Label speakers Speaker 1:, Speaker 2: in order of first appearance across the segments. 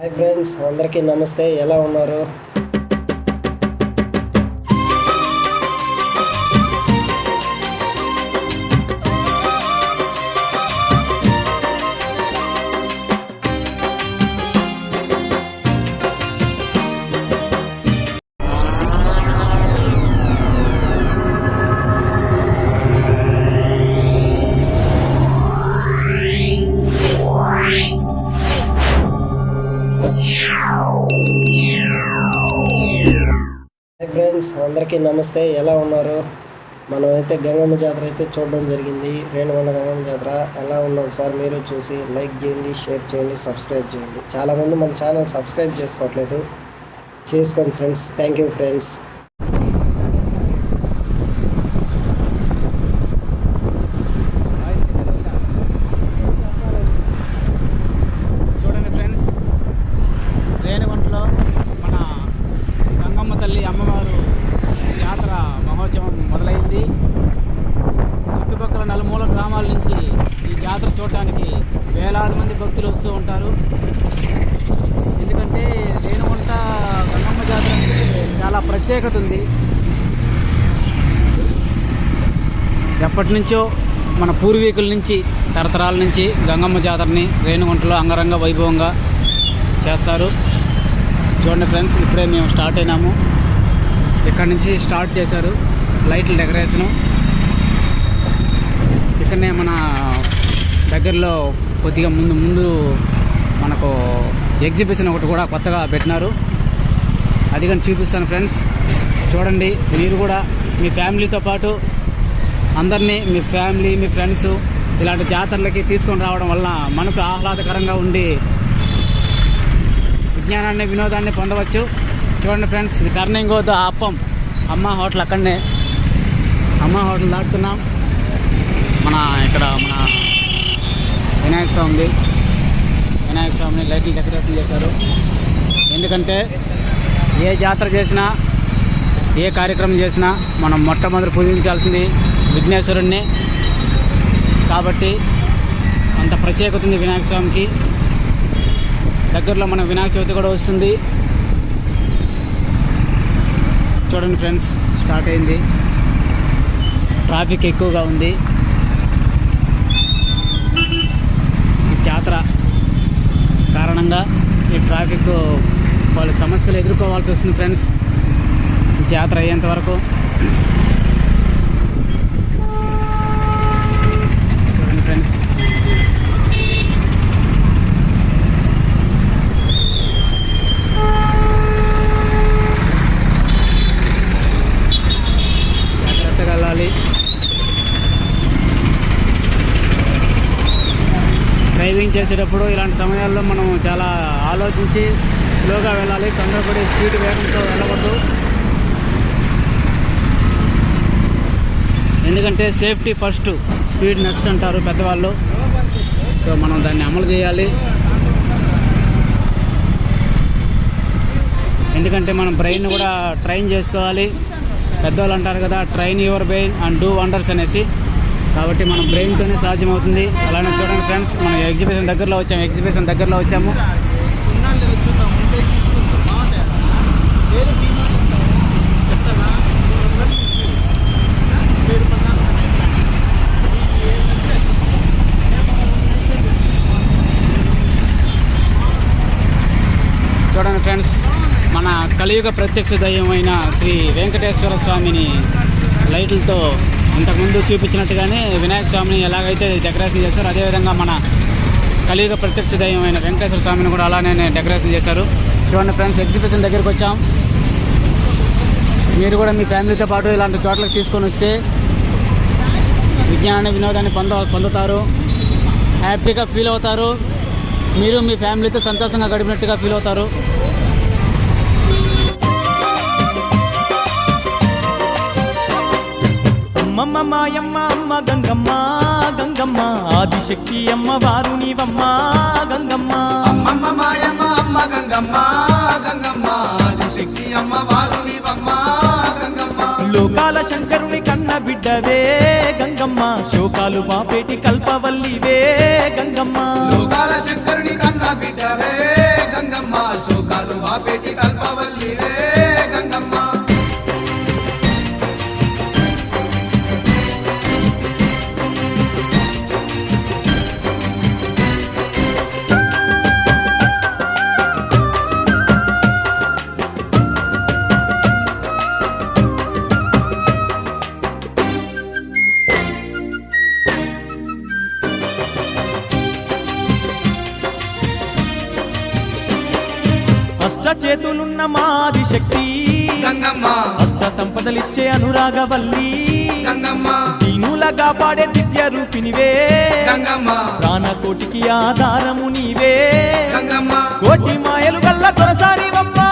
Speaker 1: Hi friends అందరికీ నమస్తే. ఎలా ఉన్నారు? ఫ్రెండ్స్ అందరికీ నమస్తే. ఎలా ఉన్నారు? మనం అయితే గంగమ్మ జాతర అయితే చూడడం జరిగింది. రేణుగొండ గంగమ్మ జాతర ఎలా ఉందో ఒకసారి మీరు చూసి లైక్ చేయండి షేర్ చేయండి సబ్స్క్రైబ్ చేయండి. చాలామంది మన ఛానల్ సబ్స్క్రైబ్ చేసుకోవట్లేదు. చేసుకోండి ఫ్రెండ్స్. థ్యాంక్ యూ ఫ్రెండ్స్
Speaker 2: చూడండి ఫ్రెండ్స్ రేణిగుంటలో మన గంగమ్మ తల్లి అమ్మవారు జాతర మహోత్సవం మొదలైంది. చుట్టుపక్కల నలుమూల గ్రామాల నుంచి ఈ జాతర చూడటానికి వేలాది మంది భక్తులు వస్తూ ఉంటారు. ఎందుకంటే రేణుగుంట గంగమ్మ జాతర చాలా ప్రత్యేకత ఉంది. ఎప్పటి నుంచో మన పూర్వీకుల నుంచి తరతరాల నుంచి గంగమ్మ జాతరని రేణుగుంటలో అంగరంగ వైభవంగా చేస్తారు. చూడండి ఫ్రెండ్స్ ఇప్పుడే మేము స్టార్ట్ అయినాము. ఇక్కడ నుంచి స్టార్ట్ చేశారు లైట్ల డెకరేషను. ఇక్కడనే మన దగ్గరలో కొద్దిగా ముందు ముందు మనకు ఎగ్జిబిషన్ ఒకటి కూడా కొత్తగా పెట్టినారు. అది కానీ చూపిస్తాను ఫ్రెండ్స్. చూడండి మీరు కూడా మీ ఫ్యామిలీతో పాటు అందరినీ మీ ఫ్యామిలీ మీ ఫ్రెండ్స్ ఇలాంటి జాతరలకి తీసుకొని రావడం వల్ల మనసు ఆహ్లాదకరంగా ఉండి విజ్ఞానాన్ని వినోదాన్ని పొందవచ్చు. చూడండి ఫ్రెండ్స్ ఇది టర్నింగ్ వద్ద అప్పం అమ్మ హోటల్ అక్కడనే. అమ్మ హోటల్ దాటుతున్నాం. మన ఇక్కడ మన వినాయక స్వామి వినాయక స్వామిని లైట్లు డెకరేషన్ చేశారు. ఎందుకంటే ఏ జాతర చేసినా ఏ కార్యక్రమం చేసినా మనం మొట్టమొదటి పూజించాల్సింది విఘ్నేశ్వరుణ్ణి. కాబట్టి అంత ప్రత్యేకత ఉంది వినాయక స్వామికి. దగ్గరలో మన వినాయక చవితి కూడా వస్తుంది. చూడండి ఫ్రెండ్స్ స్టార్ట్ అయింది. ట్రాఫిక్ ఎక్కువగా ఉంది. ఈ జాతర కారణంగా ఈ ట్రాఫిక్ వాళ్ళ సమస్యలు ఎదుర్కోవాల్సి వస్తుంది ఫ్రెండ్స్. జాతర అయ్యేంత వరకు చూడండి ఫ్రెండ్స్ జాగ్రత్తగా వెళ్ళాలి డ్రైవింగ్ చేసేటప్పుడు ఇలాంటి సమయాల్లో మనం చాలా ఆలోచించి స్లోగా వెళ్ళాలి. తొందరపడి స్పీడ్ వేగంతో వెళ్ళవద్దు ఎందుకంటే సేఫ్టీ ఫస్ట్ స్పీడ్ నెక్స్ట్ అంటారు పెద్దవాళ్ళు. సో మనం దాన్ని అమలు చేయాలి. ఎందుకంటే మనం బ్రెయిన్ కూడా ట్రైన్ చేసుకోవాలి. పెద్దవాళ్ళు అంటారు కదా train your brain and do wonders అనేసి. కాబట్టి మనం బ్రెయిన్తోనే సాధ్యమవుతుంది. అలానే చూడండి ఫ్రెండ్స్ మనం ఎగ్జిబిషన్ దగ్గరలో వచ్చాము ఎగ్జిబిషన్ దగ్గరలో వచ్చాము. చూడండి ఫ్రెండ్స్ మన కలియుగ ప్రత్యక్ష దయ్యమైన శ్రీ వెంకటేశ్వర స్వామిని లైట్లతో ఇంతకుముందు చూపించినట్టుగానే వినాయక స్వామిని ఎలాగైతే డెకరేషన్ చేశారో అదేవిధంగా మన కలియుగ ప్రత్యక్ష దైవమైన వెంకటేశ్వర స్వామిని కూడా అలానే డెకరేషన్ చేశారు. చూడండి ఫ్రెండ్స్ ఎగ్జిబిషన్ దగ్గరికి వచ్చాం. మీరు కూడా మీ ఫ్యామిలీతో పాటు ఇలాంటి చోట్లకి తీసుకొని వస్తే విజ్ఞానాన్ని వినోదాన్ని పొంద పొందుతారు. హ్యాపీగా ఫీల్ అవుతారు. మీరు మీ ఫ్యామిలీతో సంతోషంగా గడిపినట్టుగా ఫీల్ అవుతారు.
Speaker 3: అమ్మమ్మ మాయమ్మ అమ్మ గంగమ్మ గంగమ్మ. ఆదిశక్తి అమ్మ వారు నీవమ్మ గంగమ్మ.
Speaker 4: అమ్మమ్మ మాయమ్మ అమ్మ గంగమ్మ గంగమ్మ. ఆదిశక్తి అమ్మ వారు నీవమ్మ గంగమ్మ.
Speaker 3: లోకాల శంకరుని కన్న బిడ్డవే గంగమ్మ. శోకాలు బాపేటి కల్పవల్లివే గంగమ్మ.
Speaker 4: లోకాల శంకరుని
Speaker 3: చేతులున్న మాది శక్తి. అష్ట సంపదలిచ్చే అనురాగవల్లి. దీనులగా పాడే దివ్య రూపినివే. ప్రాణకోటికి ఆధారము నీవే. కోటి మాయలు గల్ల దొరసారివమ్మా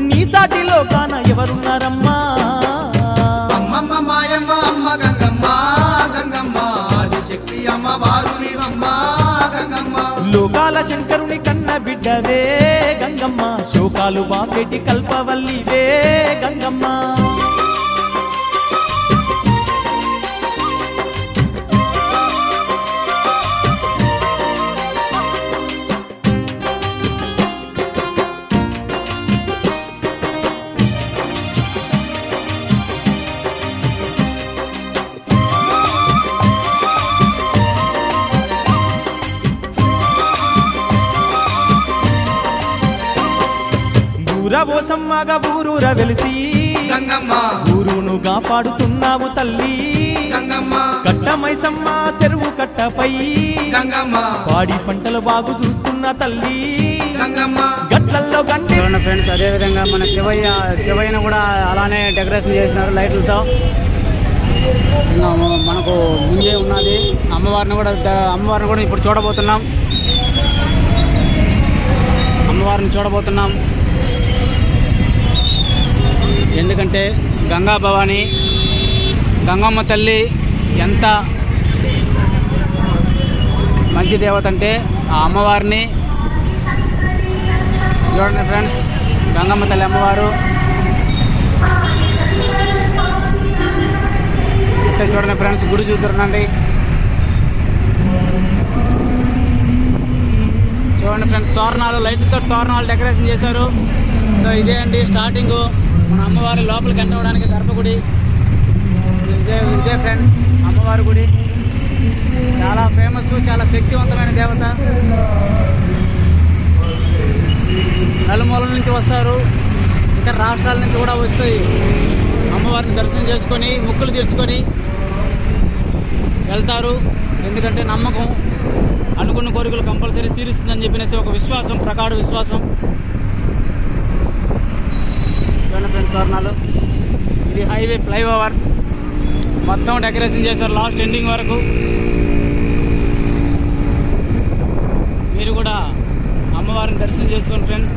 Speaker 3: నీ సాటిలో కాన ఎవరున్నారమ్మా బిడ్డవే గంగమ్మ. శోకాలు బాకెటి కల్పవల్లివే. దూరవోసమ్మగా ఊరూర వెలిసి.
Speaker 4: గంగమ్మ.
Speaker 3: ఊరును కాపాడుతున్నావు తల్లి.
Speaker 4: గంగమ్మ.
Speaker 3: కట్టమైసమ్మ చెరువు కట్టపై.
Speaker 4: గంగమ్మ.
Speaker 3: పాడి పంటలు బాగు చూస్తున్న తల్లి.
Speaker 4: గంగమ్మ.
Speaker 3: గట్లల్లో గండి.
Speaker 2: చూడండి ఫ్రెండ్స్ అదేవిధంగా మన శివయ్య శివయ్యను కూడా అలానే డెకరేషన్ చేసినారు లైట్లతో. మనకు ముందే ఉన్నది. అమ్మవారిని కూడా అమ్మవారిని కూడా ఇప్పుడు చూడబోతున్నాం. అమ్మవారిని చూడబోతున్నాం. ఎందుకంటే గంగా భవాని గంగమ్మ తల్లి ఎంత మంచి దేవత అంటే ఆ అమ్మవారిని. చూడండి ఫ్రెండ్స్ గంగమ్మ తల్లి అమ్మవారు. ఇక్కడ చూడండి ఫ్రెండ్స్ గుడి చూద్దురండి చూడండి ఫ్రెండ్స్ తోరణాలు లైట్లతో తోరణాలు డెకరేషన్ చేశారు. ఇదే అండి స్టార్టింగు. మన అమ్మవారి లోపలికి ఎంటవడానికి గర్భగుడి ఇదే ఇదే ఫ్రెండ్స్ అమ్మవారి గుడి. చాలా ఫేమస్ చాలా శక్తివంతమైన దేవత. నలుమూలల నుంచి వస్తారు. ఇతర రాష్ట్రాల నుంచి కూడా వస్తాయి అమ్మవారిని దర్శనం చేసుకొని ముక్కులు తీర్చుకొని వెళ్తారు. ఎందుకంటే నమ్మకం అనుకున్న కోరికలు కంపల్సరీ తీరుస్తుందని చెప్పినసి ఒక విశ్వాసం ప్రగాఢ విశ్వాసం చూడండి ఫ్రెండ్స్ తోరణాలు. ఇది హైవే ఫ్లైఓవర్. మొత్తం డెకరేషన్ చేశారు లాస్ట్ ఎండింగ్ వరకు. మీరు కూడా అమ్మవారిని దర్శనం చేసుకోండి ఫ్రెండ్